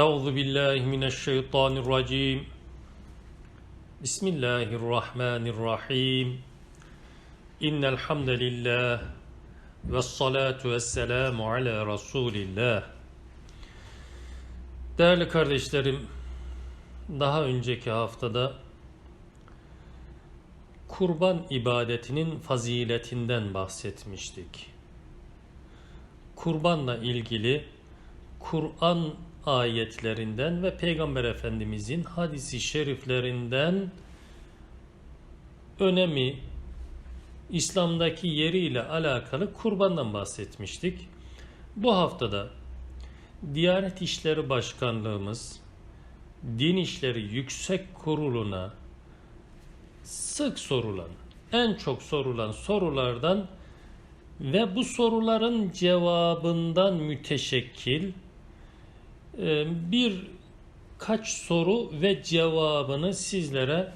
Euzu billahi mineşşeytanirracim. Bismillahirrahmanirrahim. İnnel hamdelellah ve salatu vesselamu ala Resulillah. Değerli kardeşlerim, daha önceki haftada kurban ibadetinin faziletinden bahsetmiştik. Kurbanla ilgili Kur'an ayetlerinden ve Peygamber Efendimizin hadisi şeriflerinden önemi, İslam'daki yeriyle alakalı kurbandan bahsetmiştik. Bu haftada Diyanet İşleri Başkanlığımız Din İşleri Yüksek Kurulu'na sık sorulan, en çok sorulan sorulardan ve bu soruların cevabından müteşekkil bir kaç soru ve cevabını sizlere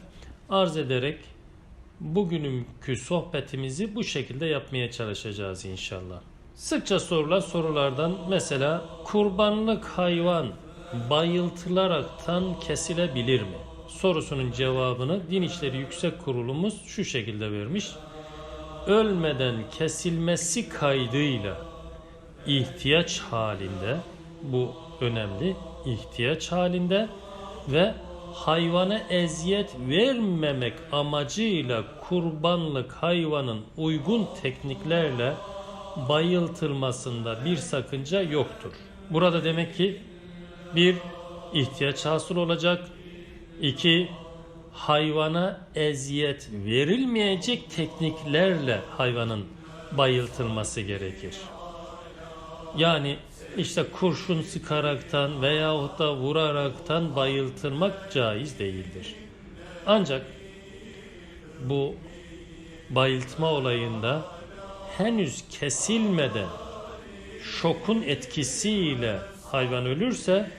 arz ederek bugünkü sohbetimizi bu şekilde yapmaya çalışacağız inşallah. Sıkça sorulan sorulardan mesela kurbanlık hayvan bayıltılaraktan kesilebilir mi? Sorusunun cevabını Din İşleri Yüksek Kurulumuz şu şekilde vermiş. Ölmeden kesilmesi kaydıyla ihtiyaç halinde bu önemli ihtiyaç halinde ve hayvana eziyet vermemek amacıyla kurbanlık hayvanın uygun tekniklerle bayıltılmasında bir sakınca yoktur. Burada demek ki bir ihtiyaç hasıl olacak. iki hayvana eziyet verilmeyecek tekniklerle hayvanın bayıltılması gerekir. Yani işte kurşun sıkaraktan veyahut da vuraraktan bayıltırmak caiz değildir. Ancak bu bayıltma olayında henüz kesilmeden şokun etkisiyle hayvan ölürse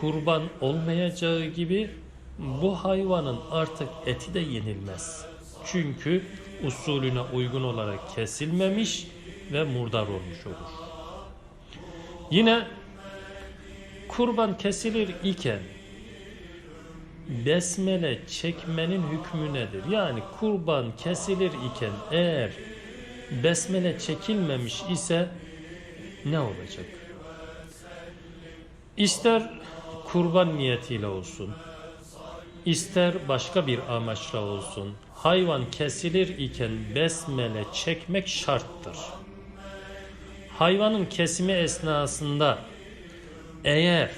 kurban olmayacağı gibi bu hayvanın artık eti de yenilmez. Çünkü usulüne uygun olarak kesilmemiş ve murdar olmuş olur. Yine kurban kesilir iken besmele çekmenin hükmü nedir? Yani kurban kesilir iken eğer besmele çekilmemiş ise ne olacak? İster kurban niyetiyle olsun, ister başka bir amaçla olsun, hayvan kesilir iken besmele çekmek şarttır. Hayvanın kesimi esnasında eğer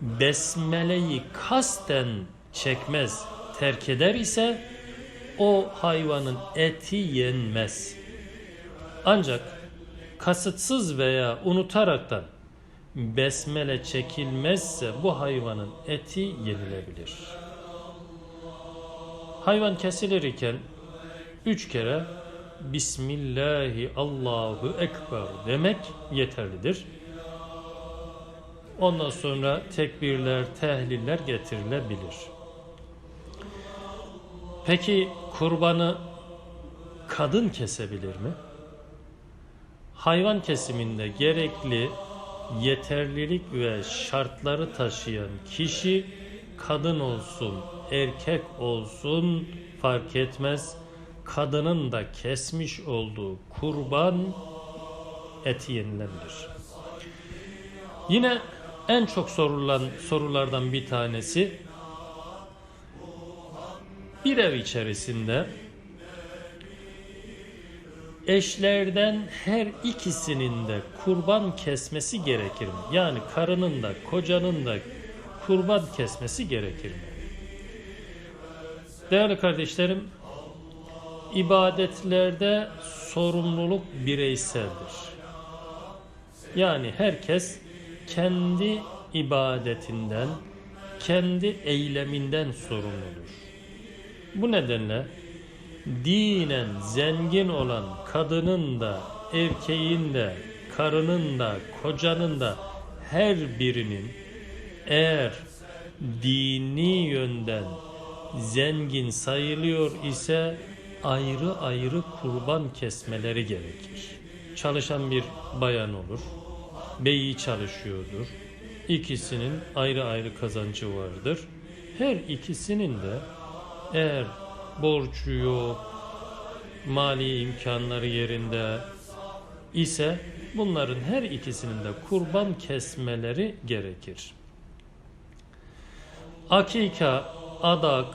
besmeleyi kasten çekmez, terk eder ise o hayvanın eti yenmez. Ancak kasıtsız veya unutaraktan besmele çekilmezse bu hayvanın eti yenilebilir. Hayvan kesilir üç kere Bismillahi Allahu Ekber demek yeterlidir. Ondan sonra tekbirler, tehliller getirilebilir. Peki kurbanı kadın kesebilir mi? Hayvan kesiminde gerekli yeterlilik ve şartları taşıyan kişi kadın olsun, erkek olsun fark etmez. Kadının da kesmiş olduğu kurban eti yenilebilir. Yine en çok sorulan sorulardan bir tanesi bir ev içerisinde eşlerden her ikisinin de kurban kesmesi gerekir mi? Yani karının da kocanın da kurban kesmesi gerekir mi? Değerli kardeşlerim, ibadetlerde sorumluluk bireyseldir. Yani herkes kendi ibadetinden, kendi eyleminden sorumludur. Bu nedenle dinen zengin olan kadının da, erkeğin de, karının da, kocanın da her birinin eğer dini yönden zengin sayılıyor ise ayrı ayrı kurban kesmeleri gerekir. Çalışan bir bayan olur, beyi çalışıyordur, İkisinin ayrı ayrı kazancı vardır. Her ikisinin de eğer borcu yok, mali imkanları yerinde ise bunların her ikisinin de kurban kesmeleri gerekir. Akika, adak,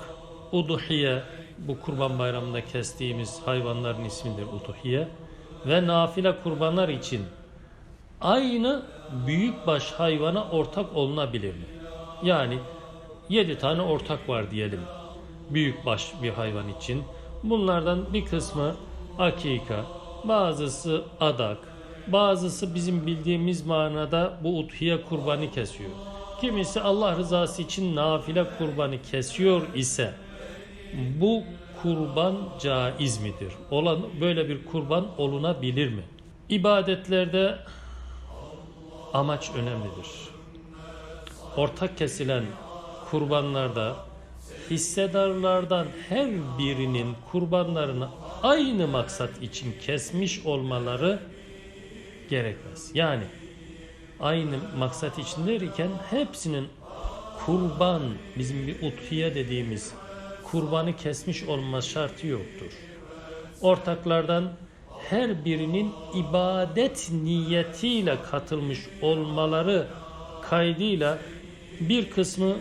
uduhiye bu kurban bayramında kestiğimiz hayvanların ismidir uduhiye ve nafile kurbanlar için aynı büyükbaş hayvana ortak olunabilir mi? Yani 7 tane ortak var diyelim büyükbaş bir hayvan için. Bunlardan bir kısmı akika, bazısı adak, bazısı bizim bildiğimiz manada bu udhiye kurbanı kesiyor. Kimisi Allah rızası için nafile kurbanı kesiyor ise bu kurban caiz midir? Olan böyle bir kurban olunabilir mi? İbadetlerde amaç önemlidir. Ortak kesilen kurbanlarda hissedarlardan her birinin kurbanlarını aynı maksat için kesmiş olmaları gerekmez. Yani aynı maksat için derken hepsinin kurban bizim bir uthiye dediğimiz kurbanı kesmiş olma şartı yoktur. Ortaklardan her birinin ibadet niyetiyle katılmış olmaları kaydıyla bir kısmı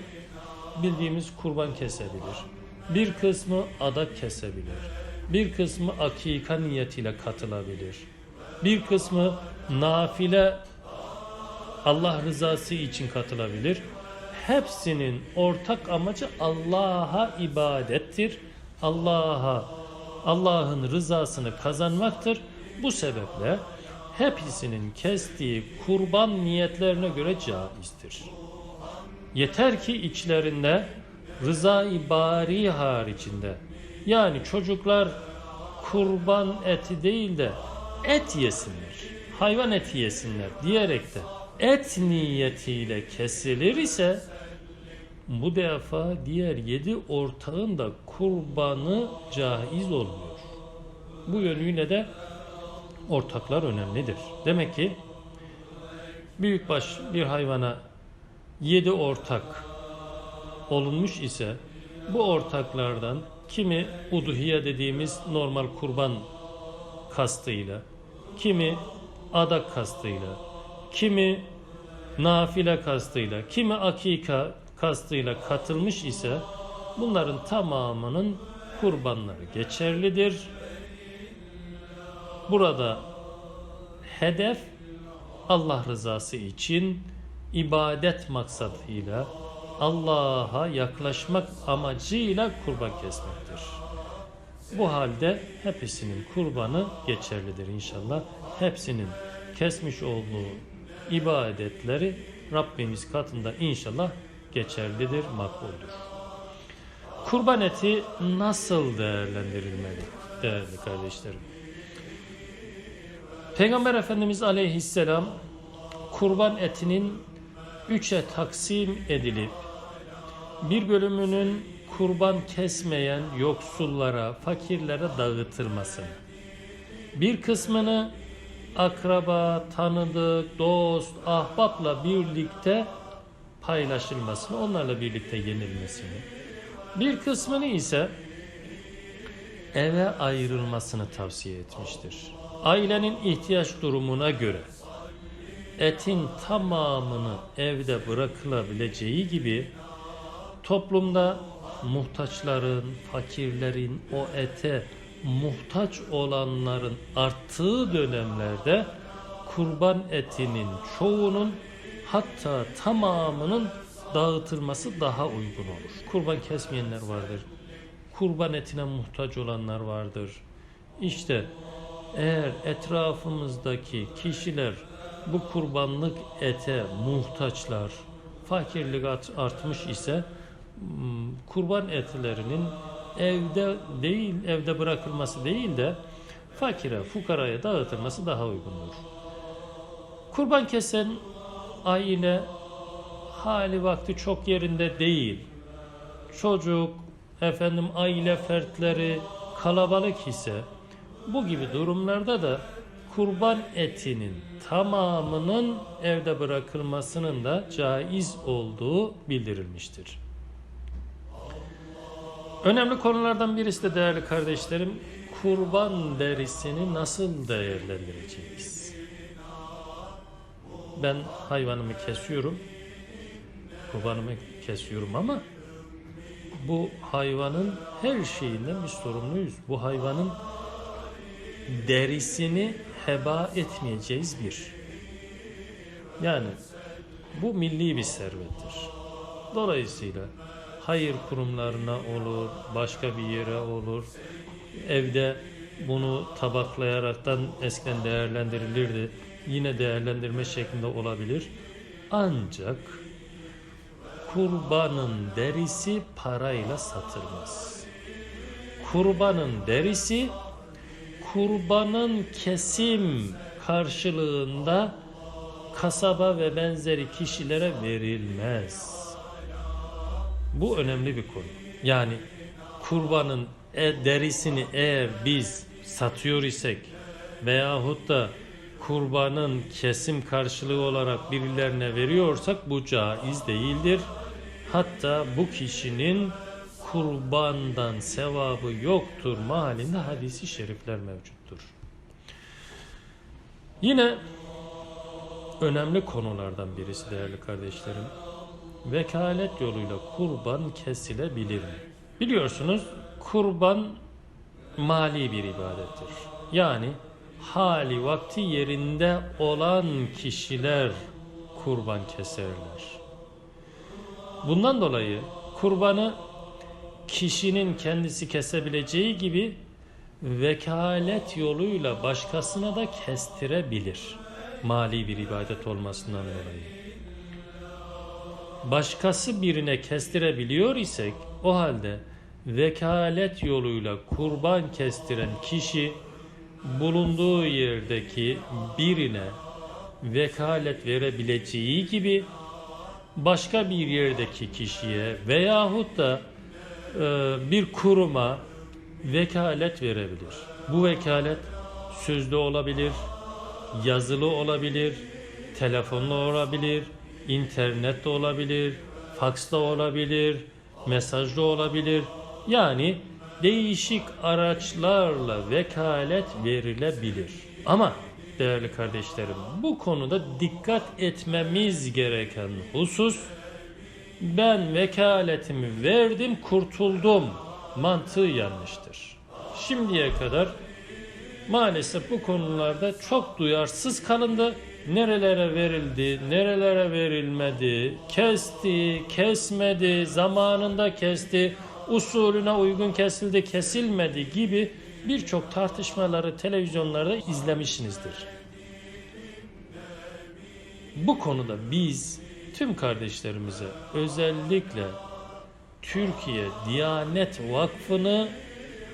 bildiğimiz kurban kesebilir. Bir kısmı adak kesebilir. Bir kısmı akika niyetiyle katılabilir. Bir kısmı nafile Allah rızası için katılabilir. Hepsinin ortak amacı Allah'a ibadettir. Allah'a Allah'ın rızasını kazanmaktır. Bu sebeple hepsinin kestiği kurban niyetlerine göre caizdir. Yeter ki içlerinde rıza-i bari haricinde yani çocuklar kurban eti değil de et yesinler, hayvan eti yesinler diyerek de et niyetiyle kesilir ise bu defa diğer yedi ortağın da kurbanı caiz olmuyor. Bu yönüyle de ortaklar önemlidir. Demek ki büyükbaş bir hayvana yedi ortak olunmuş ise bu ortaklardan kimi uduhiye dediğimiz normal kurban kastıyla, kimi adak kastıyla, kimi nafile kastıyla, kimi akika kastıyla katılmış ise bunların tamamının kurbanları geçerlidir. Burada hedef Allah rızası için ibadet maksadıyla Allah'a yaklaşmak amacıyla kurban kesmektir. Bu halde hepsinin kurbanı geçerlidir inşallah. Hepsinin kesmiş olduğu ibadetleri Rabbimiz katında inşallah geçerlidir, makbuldür. Kurban eti nasıl değerlendirilmeli değerli kardeşlerim? Peygamber Efendimiz Aleyhisselam kurban etinin üçe taksim edilip bir bölümünün kurban kesmeyen yoksullara, fakirlere dağıtılmasını, bir kısmını akraba, tanıdık, dost, ahbapla birlikte paylaşılmasını, onlarla birlikte yenilmesini, bir kısmını ise eve ayrılmasını tavsiye etmiştir. Ailenin ihtiyaç durumuna göre etin tamamını evde bırakılabileceği gibi toplumda muhtaçların, fakirlerin, o ete muhtaç olanların arttığı dönemlerde kurban etinin çoğunun hatta tamamının dağıtılması daha uygun olur. Kurban kesmeyenler vardır. Kurban etine muhtaç olanlar vardır. İşte eğer etrafımızdaki kişiler bu kurbanlık ete muhtaçlar, fakirlik artmış ise kurban etlerinin evde değil, evde bırakılması değil de fakire, fukaraya dağıtılması daha uygundur. Kurban kesen aile hali vakti çok yerinde değil. Çocuk, efendim aile fertleri kalabalık ise bu gibi durumlarda da kurban etinin tamamının evde bırakılmasının da caiz olduğu bildirilmiştir. Önemli konulardan birisi de değerli kardeşlerim, kurban derisini nasıl değerlendireceğiz? Ben hayvanımı kesiyorum, kurbanımı kesiyorum ama bu hayvanın her şeyinden biz sorumluyuz. Bu hayvanın derisini heba etmeyeceğiz bir. Yani bu milli bir servettir. Dolayısıyla hayır kurumlarına olur, başka bir yere olur. Evde bunu tabaklayaraktan eskiden değerlendirilirdi. Yine değerlendirme şeklinde olabilir. Ancak kurbanın derisi parayla satılmaz. Kurbanın derisi kurbanın kesim karşılığında kasaba ve benzeri kişilere verilmez. Bu önemli bir konu. Yani kurbanın e, derisini eğer biz satıyor isek veyahut da kurbanın kesim karşılığı olarak birilerine veriyorsak bu caiz değildir. Hatta bu kişinin kurbandan sevabı yoktur mahallinde hadisi şerifler mevcuttur. Yine önemli konulardan birisi değerli kardeşlerim. Vekalet yoluyla kurban kesilebilir mi? Biliyorsunuz kurban mali bir ibadettir. Yani hali vakti yerinde olan kişiler kurban keserler. Bundan dolayı kurbanı kişinin kendisi kesebileceği gibi vekalet yoluyla başkasına da kestirebilir. Mali bir ibadet olmasından dolayı. Başkası birine kestirebiliyor isek o halde vekalet yoluyla kurban kestiren kişi bulunduğu yerdeki birine vekalet verebileceği gibi başka bir yerdeki kişiye veyahut da e, bir kuruma vekalet verebilir. Bu vekalet sözlü olabilir, yazılı olabilir, telefonla olabilir, internette olabilir, faksla olabilir, mesajlı olabilir. Yani değişik araçlarla vekalet verilebilir. Ama değerli kardeşlerim bu konuda dikkat etmemiz gereken husus ben vekaletimi verdim kurtuldum mantığı yanlıştır. Şimdiye kadar maalesef bu konularda çok duyarsız kalındı. Nerelere verildi, nerelere verilmedi, kesti, kesmedi, zamanında kesti, usulüne uygun kesildi, kesilmedi gibi birçok tartışmaları televizyonlarda izlemişsinizdir. Bu konuda biz tüm kardeşlerimize özellikle Türkiye Diyanet Vakfı'nı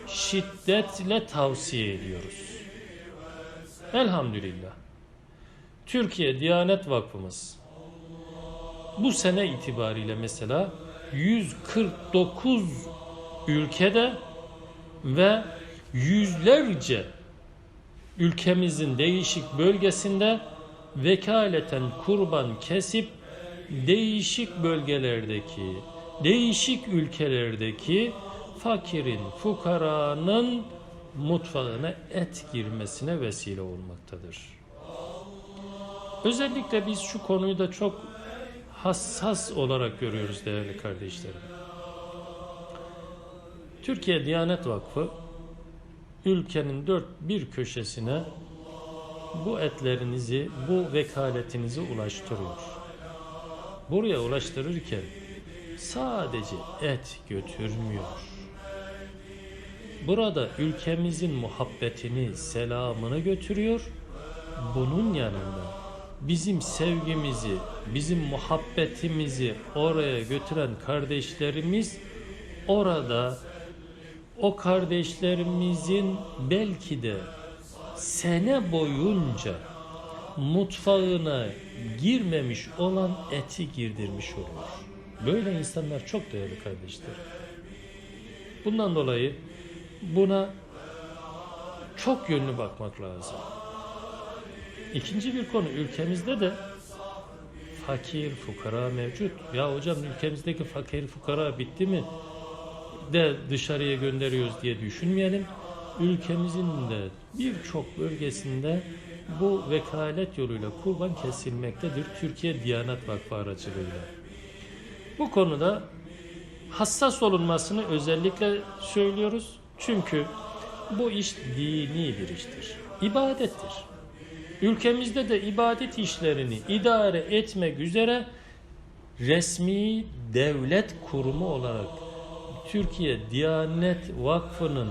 şiddetle tavsiye ediyoruz. Elhamdülillah. Türkiye Diyanet Vakfımız bu sene itibariyle mesela 149 ülkede ve yüzlerce ülkemizin değişik bölgesinde vekaleten kurban kesip değişik bölgelerdeki, değişik ülkelerdeki fakirin, fukaranın mutfağına et girmesine vesile olmaktadır. Özellikle biz şu konuyu da çok hassas olarak görüyoruz değerli kardeşlerim. Türkiye Diyanet Vakfı ülkenin dört bir köşesine bu etlerinizi, bu vekaletinizi ulaştırıyor. Buraya ulaştırırken sadece et götürmüyor. Burada ülkemizin muhabbetini, selamını götürüyor. Bunun yanında bizim sevgimizi, bizim muhabbetimizi oraya götüren kardeşlerimiz orada o kardeşlerimizin belki de sene boyunca mutfağına girmemiş olan eti girdirmiş oluyor. Böyle insanlar çok değerli kardeşler. Bundan dolayı buna çok yönlü bakmak lazım. İkinci bir konu ülkemizde de fakir fukara mevcut. Ya hocam ülkemizdeki fakir fukara bitti mi? De dışarıya gönderiyoruz diye düşünmeyelim. Ülkemizin de birçok bölgesinde bu vekalet yoluyla kurban kesilmektedir. Türkiye Diyanet Vakfı aracılığıyla. Bu konuda hassas olunmasını özellikle söylüyoruz. Çünkü bu iş dini bir iştir. İbadettir. Ülkemizde de ibadet işlerini idare etmek üzere resmi devlet kurumu olarak Türkiye Diyanet Vakfı'nın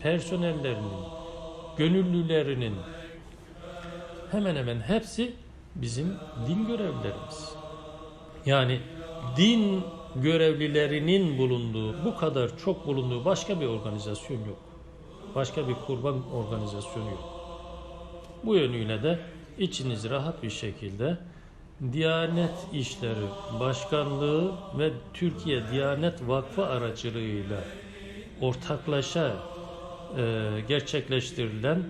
personellerinin, gönüllülerinin hemen hemen hepsi bizim din görevlilerimiz. Yani din görevlilerinin bulunduğu, bu kadar çok bulunduğu başka bir organizasyon yok. Başka bir kurban organizasyonu yok. Bu yönüyle de içiniz rahat bir şekilde Diyanet İşleri Başkanlığı ve Türkiye Diyanet Vakfı aracılığıyla ortaklaşa e, gerçekleştirilen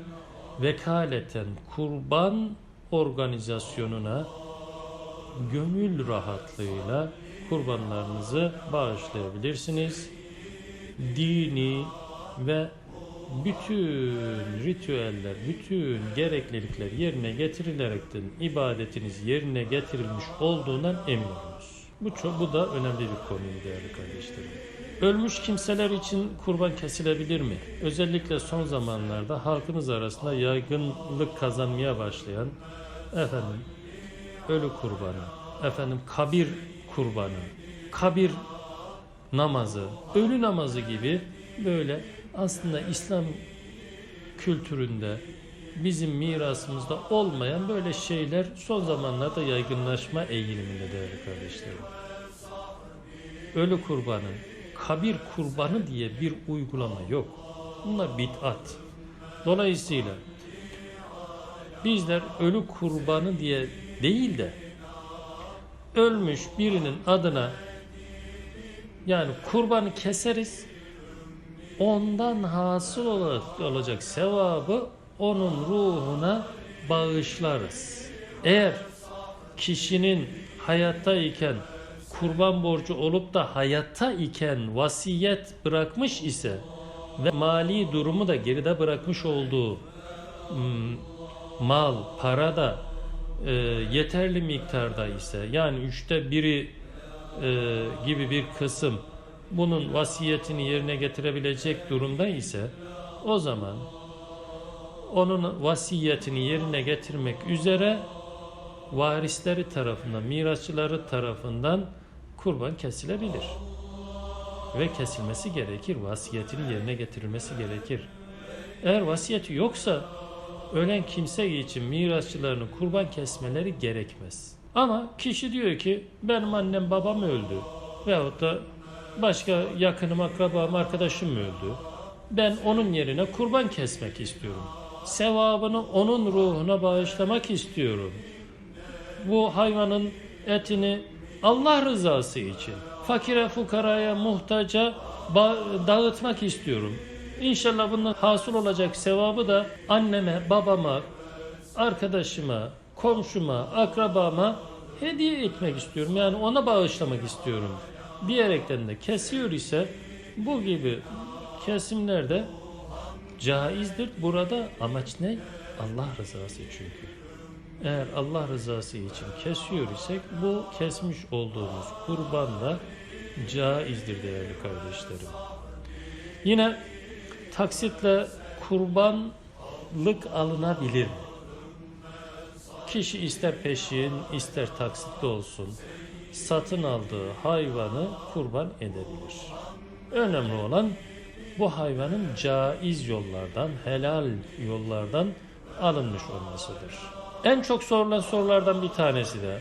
vekaleten kurban organizasyonuna gönül rahatlığıyla kurbanlarınızı bağışlayabilirsiniz. Dini ve bütün ritüeller, bütün gereklilikler yerine getirilerekten ibadetiniz yerine getirilmiş olduğundan emin olunuz. Bu çok, bu da önemli bir konu değerli kardeşlerim. Ölmüş kimseler için kurban kesilebilir mi? Özellikle son zamanlarda halkımız arasında yaygınlık kazanmaya başlayan efendim ölü kurbanı, efendim kabir kurbanı, kabir namazı, ölü namazı gibi böyle aslında İslam kültüründe bizim mirasımızda olmayan böyle şeyler son zamanlarda yaygınlaşma eğiliminde değerli kardeşlerim. Ölü kurbanı, kabir kurbanı diye bir uygulama yok. Bunlar bid'at. Dolayısıyla bizler ölü kurbanı diye değil de ölmüş birinin adına yani kurbanı keseriz ondan hasıl olacak sevabı onun ruhuna bağışlarız. Eğer kişinin hayatta iken kurban borcu olup da hayatta iken vasiyet bırakmış ise ve mali durumu da geride bırakmış olduğu hmm, mal, para da e, yeterli miktarda ise yani üçte biri e, gibi bir kısım bunun vasiyetini yerine getirebilecek durumda ise o zaman onun vasiyetini yerine getirmek üzere varisleri tarafından, mirasçıları tarafından kurban kesilebilir. Ve kesilmesi gerekir. Vasiyetinin yerine getirilmesi gerekir. Eğer vasiyeti yoksa ölen kimse için mirasçılarının kurban kesmeleri gerekmez. Ama kişi diyor ki benim annem babam öldü veyahut da başka yakınım, akrabam, arkadaşım öldü. Ben onun yerine kurban kesmek istiyorum. Sevabını onun ruhuna bağışlamak istiyorum. Bu hayvanın etini Allah rızası için fakire, fukaraya, muhtaca dağıtmak istiyorum. İnşallah bunun hasıl olacak sevabı da anneme, babama, arkadaşıma, komşuma, akrabama hediye etmek istiyorum. Yani ona bağışlamak istiyorum. Diyerekten de kesiyor ise bu gibi kesimlerde caizdir. Burada amaç ne? Allah rızası çünkü. Eğer Allah rızası için kesiyor isek bu kesmiş olduğumuz kurban da caizdir değerli kardeşlerim. Yine taksitle kurbanlık alınabilir? Kişi ister peşin ister taksitli olsun satın aldığı hayvanı kurban edebilir. Önemli olan bu hayvanın caiz yollardan, helal yollardan alınmış olmasıdır. En çok sorulan sorulardan bir tanesi de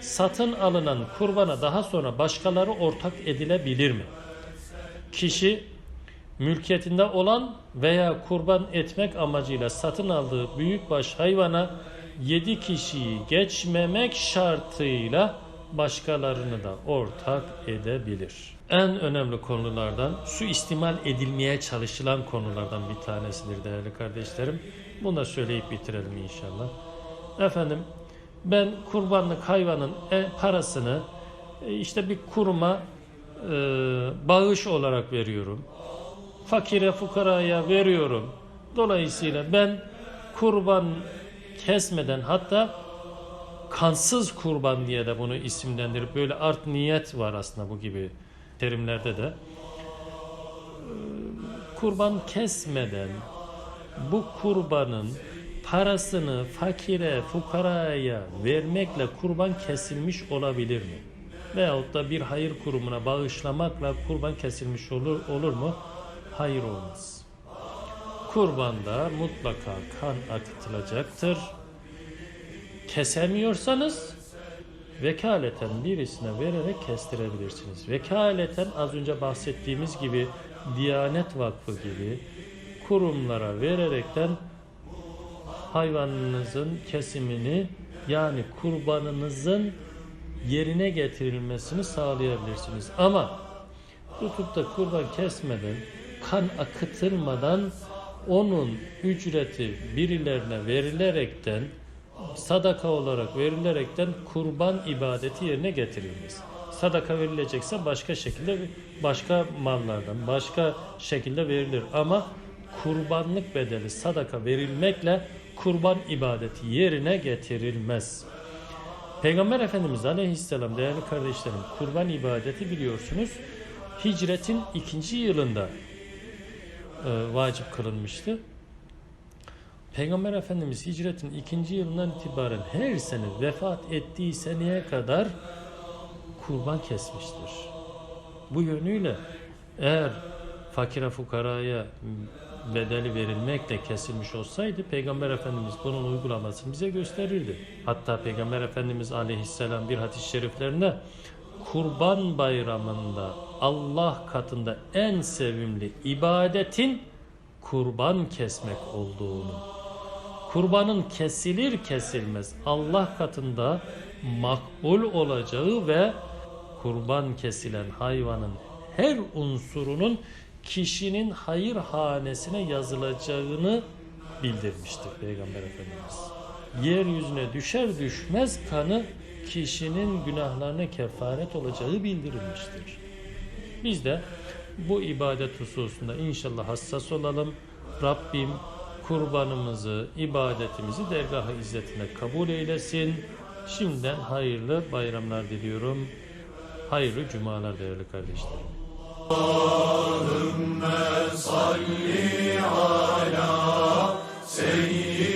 satın alınan kurbana daha sonra başkaları ortak edilebilir mi? Kişi mülkiyetinde olan veya kurban etmek amacıyla satın aldığı büyükbaş hayvana 7 kişiyi geçmemek şartıyla başkalarını da ortak edebilir. En önemli konulardan su istimal edilmeye çalışılan konulardan bir tanesidir değerli kardeşlerim. Bunu da söyleyip bitirelim inşallah. efendim ben kurbanlık hayvanın e, parasını e, işte bir kuruma e, bağış olarak veriyorum. Fakire fukaraya veriyorum. Dolayısıyla ben kurban kesmeden hatta kansız kurban diye de bunu isimlendirip böyle art niyet var aslında bu gibi terimlerde de. Ee, Kurban kesmeden bu kurbanın parasını fakire, fukaraya vermekle kurban kesilmiş olabilir mi? Veyahut da bir hayır kurumuna bağışlamakla kurban kesilmiş olur, olur mu? Hayır olmaz. Kurbanda mutlaka kan akıtılacaktır. Kesemiyorsanız vekaleten birisine vererek kestirebilirsiniz. Vekaleten az önce bahsettiğimiz gibi Diyanet Vakfı gibi kurumlara vererekten hayvanınızın kesimini yani kurbanınızın yerine getirilmesini sağlayabilirsiniz. Ama tutup da kurban kesmeden, kan akıtılmadan onun ücreti birilerine verilerekten sadaka olarak verilerekten kurban ibadeti yerine getirilmez. Sadaka verilecekse başka şekilde başka mallardan başka şekilde verilir ama kurbanlık bedeli sadaka verilmekle kurban ibadeti yerine getirilmez. Peygamber Efendimiz Aleyhisselam değerli kardeşlerim kurban ibadeti biliyorsunuz hicretin ikinci yılında e, vacip kılınmıştı. Peygamber Efendimiz hicretin ikinci yılından itibaren her sene vefat ettiği seneye kadar kurban kesmiştir. Bu yönüyle eğer fakire fukaraya bedeli verilmekle kesilmiş olsaydı Peygamber Efendimiz bunun uygulamasını bize gösterirdi. Hatta Peygamber Efendimiz aleyhisselam bir hadis-i şeriflerinde kurban bayramında Allah katında en sevimli ibadetin kurban kesmek olduğunu kurbanın kesilir kesilmez Allah katında makbul olacağı ve kurban kesilen hayvanın her unsurunun kişinin hayır hanesine yazılacağını bildirmiştir Peygamber Efendimiz. Yeryüzüne düşer düşmez kanı kişinin günahlarına kefaret olacağı bildirilmiştir. Biz de bu ibadet hususunda inşallah hassas olalım. Rabbim kurbanımızı, ibadetimizi dergah-ı izzetine kabul eylesin. Şimdiden hayırlı bayramlar diliyorum. Hayırlı cumalar değerli kardeşlerim. Allahümme salli ala seyyid